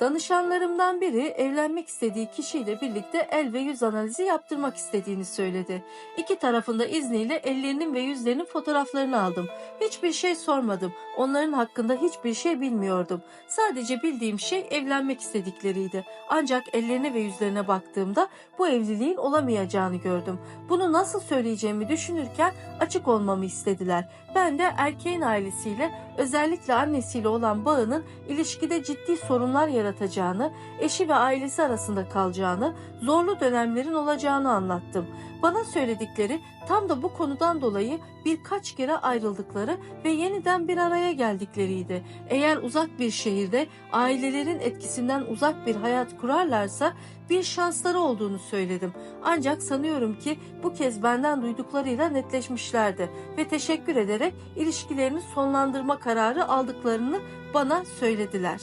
Danışanlarımdan biri evlenmek istediği kişiyle birlikte el ve yüz analizi yaptırmak istediğini söyledi. İki tarafında izniyle ellerinin ve yüzlerinin fotoğraflarını aldım. Hiçbir şey sormadım. Onların hakkında hiçbir şey bilmiyordum. Sadece bildiğim şey evlenmek istedikleriydi. Ancak ellerine ve yüzlerine baktığımda bu evliliğin olamayacağını gördüm. Bunu nasıl söyleyeceğimi düşünürken açık olmamı istediler. Ben de erkeğin ailesiyle özellikle annesiyle olan bağının ilişkide ciddi sorunlar yaratacağını, eşi ve ailesi arasında kalacağını, zorlu dönemlerin olacağını anlattım. Bana söyledikleri tam da bu konudan dolayı birkaç kere ayrıldıkları ve yeniden bir araya geldikleriydi. Eğer uzak bir şehirde ailelerin etkisinden uzak bir hayat kurarlarsa bir şansları olduğunu söyledim. Ancak sanıyorum ki bu kez benden duyduklarıyla netleşmişlerdi ve teşekkür ederek ilişkilerini sonlandırma kararı aldıklarını bana söylediler.